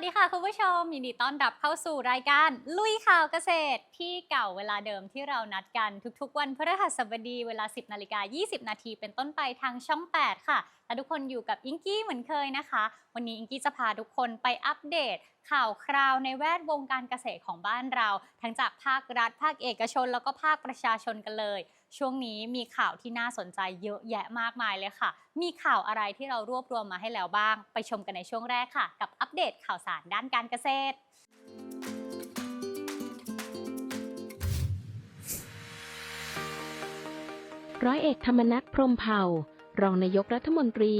วัสดีค่ะคุณผู้ชมยินดีต้อนรับเข้าสู่รายการลุยข่าวเกษตร ที่เก่าเวลาเดิมที่เรานัดกันทุกๆ วันพฤหัสบดีเวลา 10นาฬิกา20 นาทีเป็นต้นไปทางช่อง 8 ค่ะและทุกคนอยู่กับอิงกี้เหมือนเคยนะคะ วันนี้อิงกี้จะพาทุกคนไปอัปเดต ข่าวคราวในแวดวงการเกษตรของบ้านเรา ทั้งจากภาครัฐ ภาคเอกชน แล้วก็ภาคประชาชนกันเลย ช่วงนี้มีข่าวที่น่าสนใจเยอะแยะมากมายเลยค่ะ มีข่าวอะไรที่เรารวบรวมมาให้แล้วบ้าง ไปชมกันในช่วงแรกค่ะ กับอัปเดตข่าวสารด้านการเกษตรร้อยเอกธรรมนัฐพรมเผ่า รองนายกรัฐมนตรี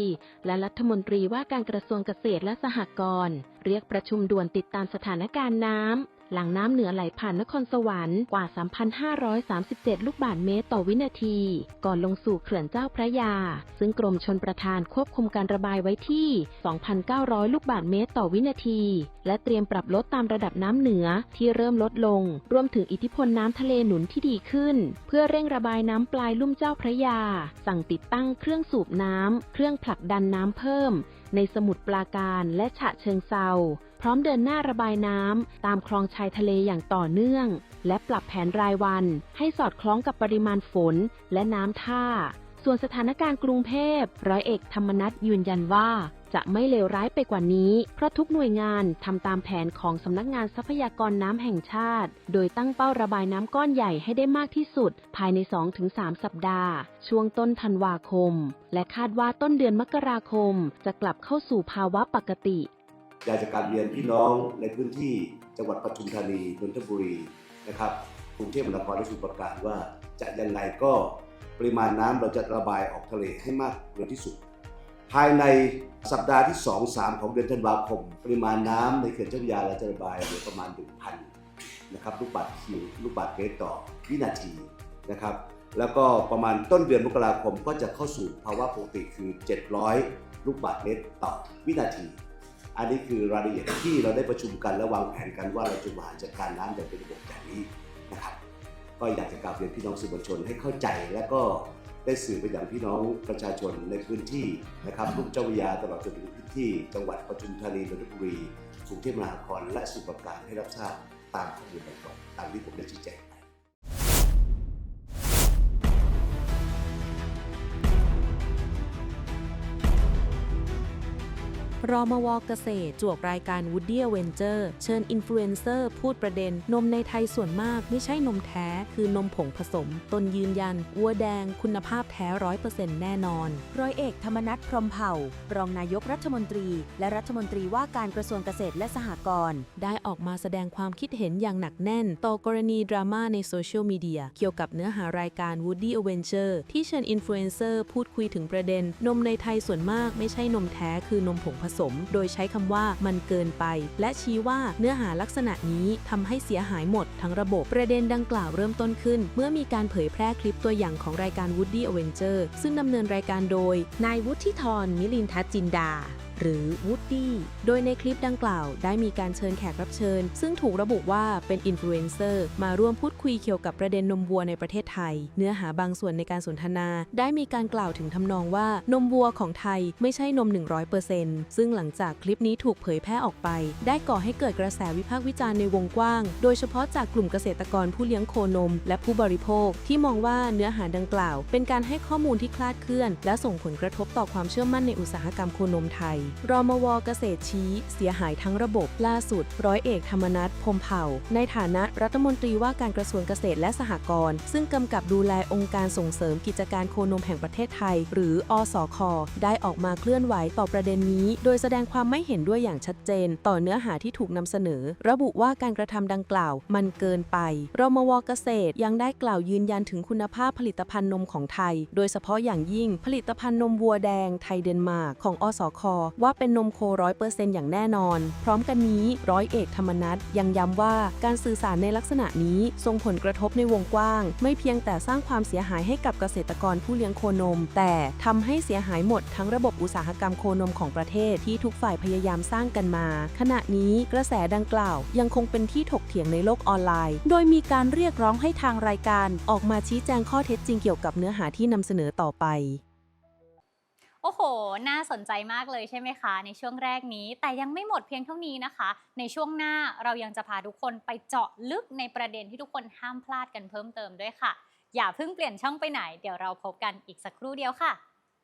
และรัฐมนตรีว่าการกระทรวงเกษตรและสหกรณ์เรียกประชุมด่วนติดตามสถานการณ์น้ำ หลังน้ำเหนือไหลผ่านนครสวรรค์กว่า 3,537 ลูกบาศก์เมตรต่อวินาที ก่อนลงสู่เขื่อนเจ้าพระยา ซึ่งกรมชนประทานควบคุมการระบายไว้ที่ 2,900 ลูกบาศก์เมตรต่อวินาที และเตรียมปรับลดตามระดับน้ำเหนือที่เริ่มลดลง รวมถึงอิทธิพลน้ำทะเลหนุนที่ดีขึ้น เพื่อเร่งระบายน้ำปลายลุ่มเจ้าพระยา สั่งติดตั้งเครื่องสูบน้ำเครื่องผลักดันน้ำเพิ่ม ในสมุทรปราการและฉะเชิงเซาพร้อมเดินหน้าระบายน้ำตามคลองชายทะเลอย่างต่อเนื่อง และปรับแผนรายวัน ให้สอดคล้องกับปริมาณฝนและน้ำท่า ส่วนสถานการณ์กรุงเทพร้อยเอกธรรมนัฐยืนยันว่า จะไม่เลวร้ายไปกว่านี้ เพราะทุกหน่วยงานทำตามแผนของสำนักงานทรัพยากรน้ำแห่งชาติ โดยตั้งเป้าระบายน้ำก้อนใหญ่ให้ได้มากที่สุด ภายใน 2-3 สัปดาห์ ช่วงต้นธันวาคม และคาดว่าต้นเดือนมกราคม จะกลับเข้าสู่ภาวะปกติ อยากจะการเรียนพี่น้องในพื้นที่จังหวัดปทุมธานีนนทบุรีนะครับกรุงเทพมหานครและสมุปราการว่าจะยังไงก็ปริมาณน้ำเราจะระบายออกทะเลให้มากเร็วที่สุด ภายในสัปดาห์ที่ 2-3 ของเดือนธันวาคม ปริมาณน้ำในเขื่อนเจ้าพระยาเราจะระบายเหลือประมาณ 1,000นะครับลูกบาศก์คิวลูกบาศก์เมตรต่อวินาทีนะครับแล้วก็ประมาณต้นเดือนมกราคมก็จะเข้าสู่ภาวะปกติคือ 700 ลูกบาศก์เมตรต่อวินาที อันนี้คือรายละเอียดที่เราได้ประชุมกันและวางแผนกันว่าเราจะบริหารจัดการน้ำอย่างเป็นระบบแบบนี้นะครับก็อยากจะกราบเรียนพี่น้องสื่อมวลชนให้เข้าใจและก็ ได้สื่อไปอยังพี่น้องประชาชนในพื้นที่นะครับลุ่มเจ้าพยาตลอดจนถึงพื้นที่ จังหวัดปทุมธานีนนทบุรีกรุงเทพมหานครและสุพรรณการให้รับทราบตามข้อมูลต่างต่อตามที่ผมได้ชี้แจง รอมวเกษตรจวกรายการ Woody Avenger เชิญอินฟลูเอนเซอร์พูดประเด็น นมในไทยส่วนมากไม่ใช่นมแท้ คือนมผงผสม ตนยืนยันวัวแดงคุณภาพแท้ร้อยเปอร์เซ็นต์แน่นอน ร้อยเอกธรรมนัฐพรหมเผ่า รองนายกรัฐมนตรี และรัฐมนตรีว่าการกระทรวงเกษตรและสหกรณ์ได้ออกมาแสดงความคิดเห็นอย่างหนักแน่น ต่อกรณีดราม่าในโซเชียลมีเดียเกี่ยวกับเนื้อหารายการ Woody Avenger ที่เชิญอินฟลูเอนเซอร์พูดคุยถึงประเด็น นมในไทยส่วนมากไม่ใช่นมแท้คือนมผงผสม โดยใช้คำว่ามันเกินไป และชี้ว่าเนื้อหาลักษณะนี้ทำให้เสียหายหมดทั้งระบบประเด็นดังกล่าวเริ่มต้นขึ้น เมื่อมีการเผยแพร่คลิปตัวอย่างของรายการ Woody Avenger ซึ่งดำเนินรายการโดย นายวุฒิธรมิลินทัศจินดา หรือวูดดี้โดยในคลิปดังกล่าว ได้มีการเชิญแขกรับเชิญ ซึ่งถูกระบุว่าเป็นอินฟลูเอนเซอร์มาร่วมพูดคุยเกี่ยวกับประเด็นนมวัวในประเทศไทย เนื้อหาบางส่วนในการสนทนา ได้มีการกล่าวถึงทำนองว่านมวัวของไทยไม่ใช่นม 100%ซึ่งหลังจากคลิปนี้ถูกเผยแพร่ออกไป ได้ก่อให้เกิดกระแสวิพากษ์วิจารณ์ในวงกว้าง โดยเฉพาะจากกลุ่มเกษตรกรผู้เลี้ยงโคนม และผู้บริโภค ที่มองว่าเนื้อหาดังกล่าว เป็นการให้ข้อมูลที่คลาดเคลื่อน และส่งผลกระทบต่อความเชื่อมั่นในอุตสาหกรรมโคนมไทยรมวเกษตรชี้ เสียหายทั้งระบบล่าสุด ร้อยเอกธรรมนัฐพรมเผ่า ในฐานะรัฐมนตรีว่าการกระทรวงเกษตรและสหกรณ์ซึ่งกำกับดูแลองค์การส่งเสริมกิจการโคนมแห่งประเทศไทย หรืออสคได้ออกมาเคลื่อนไหวต่อประเด็นนี้ โดยแสดงความไม่เห็นด้วยอย่างชัดเจน ต่อเนื้อหาที่ถูกนำเสนอ ระบุว่าการกระทำดังกล่าว มันเกินไปรมวเกษตรยังได้กล่าวยืนยันถึงคุณภาพผลิตภัณฑ์นมของไทย โดยเฉพาะอย่างยิ่งผลิตภัณฑ์นมวัวแดงไทยเดนมาร์กของอสคว่าเป็นนมโคร้อยเปอร์เซ็นต์อย่างแน่นอน พร้อมกันนี้ร้อยเอกธรรมนัฐยังย้ำว่าการสื่อสารในลักษณะนี้ส่งผลกระทบในวงกว้าง ไม่เพียงแต่สร้างความเสียหายให้กับเกษตรกรผู้เลี้ยงโคนม แต่ทำให้เสียหายหมดทั้งระบบอุตสาหกรรมโคนมของประเทศที่ทุกฝ่ายพยายามสร้างกันมา ขณะนี้กระแสดังกล่าว ยังคงเป็นที่ถกเถียงในโลกออนไลน์ โดยมีการเรียกร้องให้ทางรายการ ออกมาชี้แจงข้อเท็จจริงเกี่ยวกับเนื้อหาที่นำเสนอต่อไป โอ้โห น่าสนใจมากเลยใช่ไหมคะ ในช่วงแรกนี้ แต่ยังไม่หมดเพียงเท่านี้นะคะ ในช่วงหน้าเรายังจะพาทุกคนไปเจาะลึกในประเด็นที่ทุกคนห้ามพลาดกันเพิ่มเติมด้วยค่ะ อย่าเพิ่งเปลี่ยนช่องไปไหน เดี๋ยวเราพบกันอีกสักครู่เดียวค่ะ